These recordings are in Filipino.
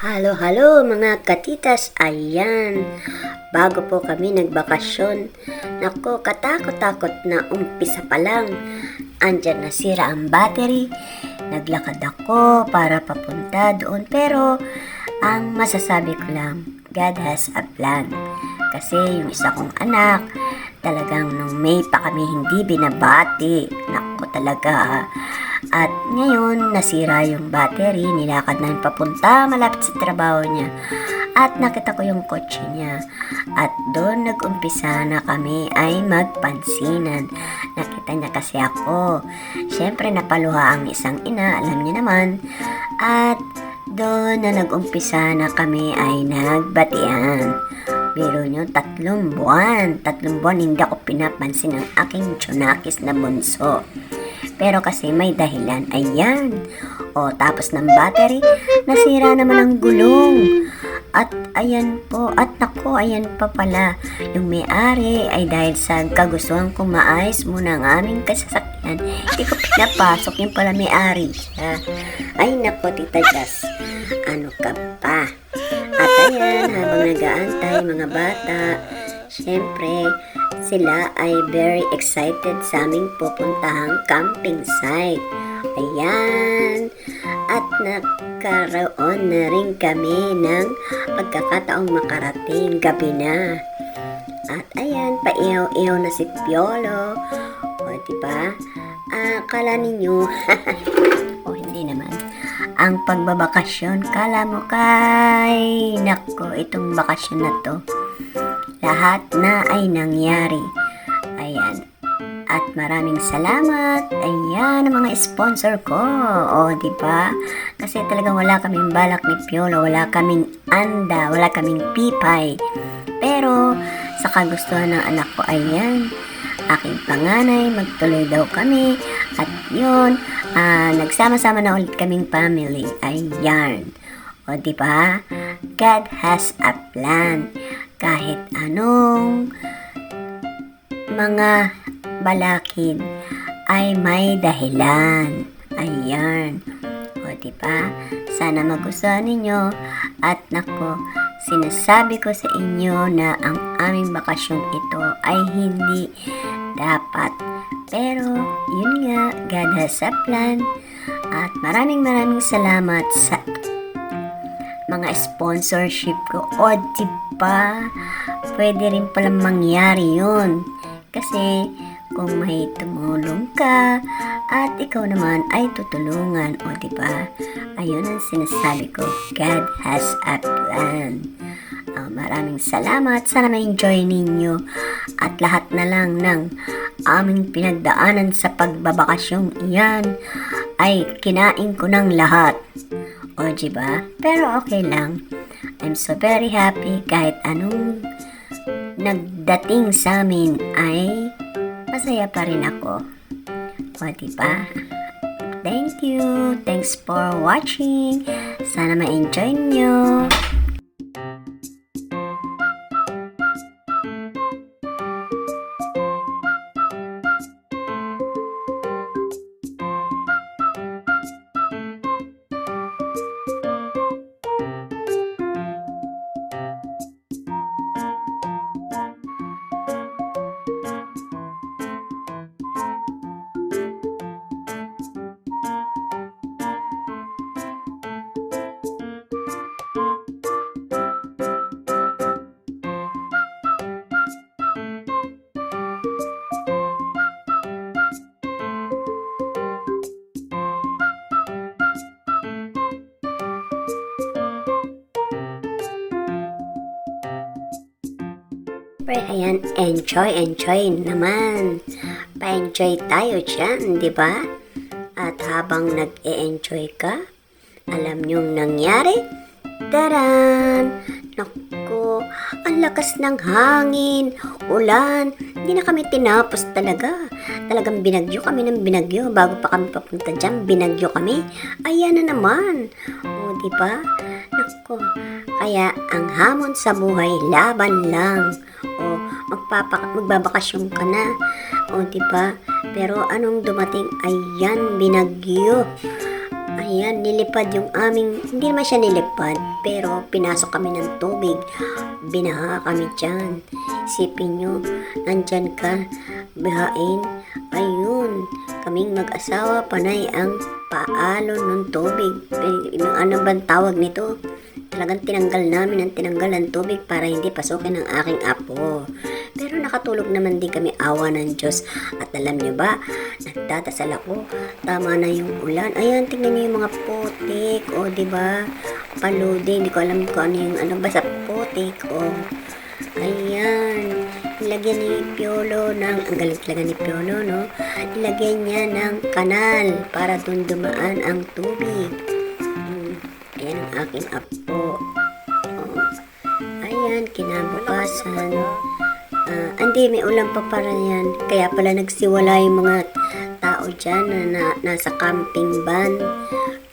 Halo, halo mga katitas, ayan. Bago po kami nagbakasyon, nako katakot-takot na umpisa pa lang. Andyan na sira ang battery. Naglakad ako para papunta doon pero ang masasabi ko lang, God has a plan. Kasi yung isa kong anak, talagang nung May pa kami hindi binabati. Nako talaga. At ngayon, nasira yung battery, nilakad namin papunta malapit sa trabaho niya. At nakita ko yung kotse niya. At doon nag-umpisa na kami ay magpansinan. Nakita niya kasi ako. Siyempre napaluha ang isang ina, alam niya naman. At doon na nag-umpisa na kami ay nagbatian. Biro nyo, tatlong buwan. Tatlong buwan hindi ako pinapansin ng aking tsunakis na bunso. Pero kasi may dahilan. Ayan. O, tapos ng battery, nasira naman ang gulong. At ayan po, at nako, ayan pa pala. Yung may-ari ay dahil sa kagustuhan kong maayos muna ang aming kasasakyan, hindi ko pinapasok yung pala may-ari siya. Ay nako, Tita Jess, ano ka pa? At ayan, habang nag-aantay mga bata, syempre, sila ay very excited sa aming pupuntahang camping site. Ayan. At nagkaroon na rin kami ng pagkakataong makarating gabi na. At ayan, paihaw-ihaw na si Piolo. Diba? Ah, kala ninyo, o hindi naman. Ang pagbabakasyon, kala mo kay, nako, itong bakasyon na to, lahat na ay nangyari. Ayan. At maraming salamat. Ayan ang mga sponsor ko. O, di ba? Kasi talagang wala kaming balak ni Piolo, wala kaming anda, wala kaming pipay. Pero sa kagustuhan ng anak ko, ayan, aking panganay, magtuloy daw kami. At yun, ah, nagsama-sama na ulit kaming family. Ayan. O, ba? God has a plan. Kahit anong mga balakid ay may dahilan. Ayan. O, ba? Sana magustuhan ninyo. At nako, sinasabi ko sa inyo na ang aming bakasyong ito ay hindi dapat. Pero, yun nga, God has a plan. At maraming maraming salamat sa mga sponsorship ko. O, di ba? Pwede rin pala mangyari yun. Kasi, kung may tumulong ka, at ikaw naman ay tutulungan. O, di ba? Ayun ang sinasabi ko. God has a plan. Ah, maraming salamat. Sana ma-enjoy ninyo. At lahat na lang ng aming pinagdaanan sa pagbabakasyong iyan ay kinain ko ng lahat. O, diba? Pero okay lang. I'm so very happy kahit anong nagdating sa amin ay masaya pa rin ako. O, diba? Thank you. Thanks for watching. Sana ma-enjoy nyo. Siyempre, ayan, enjoy, enjoy naman. Pa-enjoy tayo dyan, di ba? At habang nag-e-enjoy ka, alam niyong nangyari? Taran! Naku, ang lakas ng hangin, ulan, hindi na kami tinapos talaga. Talagang binagyo kami ng binagyo bago pa kami papunta dyan, binagyo kami. Ayan na naman. O, di ba? Naku, kaya ang hamon sa buhay, laban lang. O, magpapa, magbabakasyon ka na. O, di ba? Pero anong dumating, ayan, binagyo. Ayan, nilipad yung aming, hindi naman siya nilipad, pero pinasok kami ng tubig. Binaha kami dyan. Isipin nyo, nandyan ka, bihain. Ayun, kaming mag-asawa, panay ang paalo ng tubig. Ano bang tawag nito? Talagang tinanggal namin ang tinanggal ng tubig para hindi pasukin ng aking apo. Pero nakatulog naman din kami awa ng Diyos. At alam niyo ba, nagdadasal ako. Tama na yung ulan. Ayan, tingnan niyo yung mga putik. O, di ba? Paludi. Hindi ko alam kung ano yung ano. Basta putik. O. Ayan. Nilagyan ni Piolo ng, ang galing talaga ni Piolo, no? Nilagyan niya ng kanal para dun dumaan ang tubig. Hmm. Ayan ang aking apo. Oh. Ayan, kinabukasan. Ah, hindi, may ulan pa para yan. Kaya pala nagsiwala yung mga tao dyan na, na nasa camping van.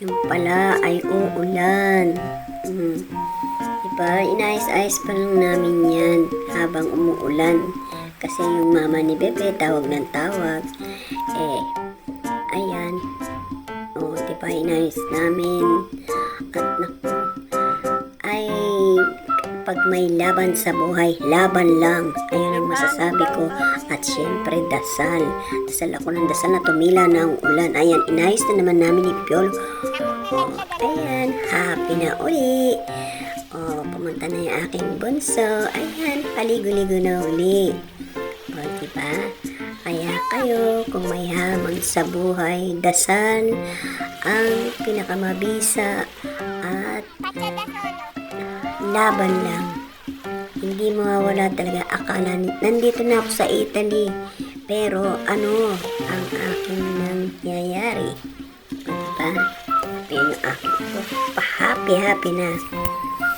Yung pala ay uulan. Hmm. Diba? Inayos-ayos pa lang namin yan habang umuulan. Kasi yung mama ni Bebe tawag ng tawag. Eh, ayan. O, diba? Inayos namin. At naku, ay pag may laban sa buhay, laban lang. Ayun ang masasabi ko. At syempre, dasal. Dasal ako ng dasal na tumila ng ulan. Ayan, inayos na naman namin ni Piolo. Oh, ayan, happy na uli. Oh, pumunta na yung aking bunso. Ayan, paligo-ligo na uli. O, diba? Kaya kayo, kung may hamon sa buhay, dasal ang pinakamabisa at laban lang. Hindi mawawala talaga akala nandito na ako sa Italy. Pero ano ang aking nangyayari? Diba? Yan yung aking ko. Pa-happy-happy na.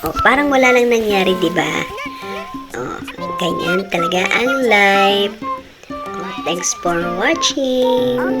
O, parang wala lang nangyari, di ba? O, ganyan talaga ang life. O, thanks for watching.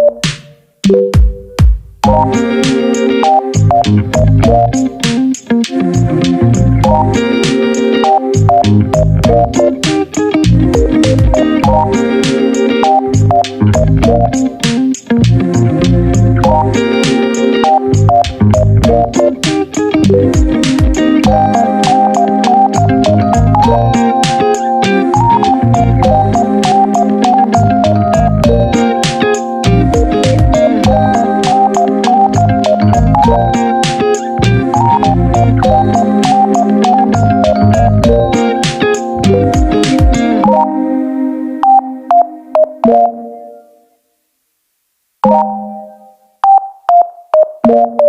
more.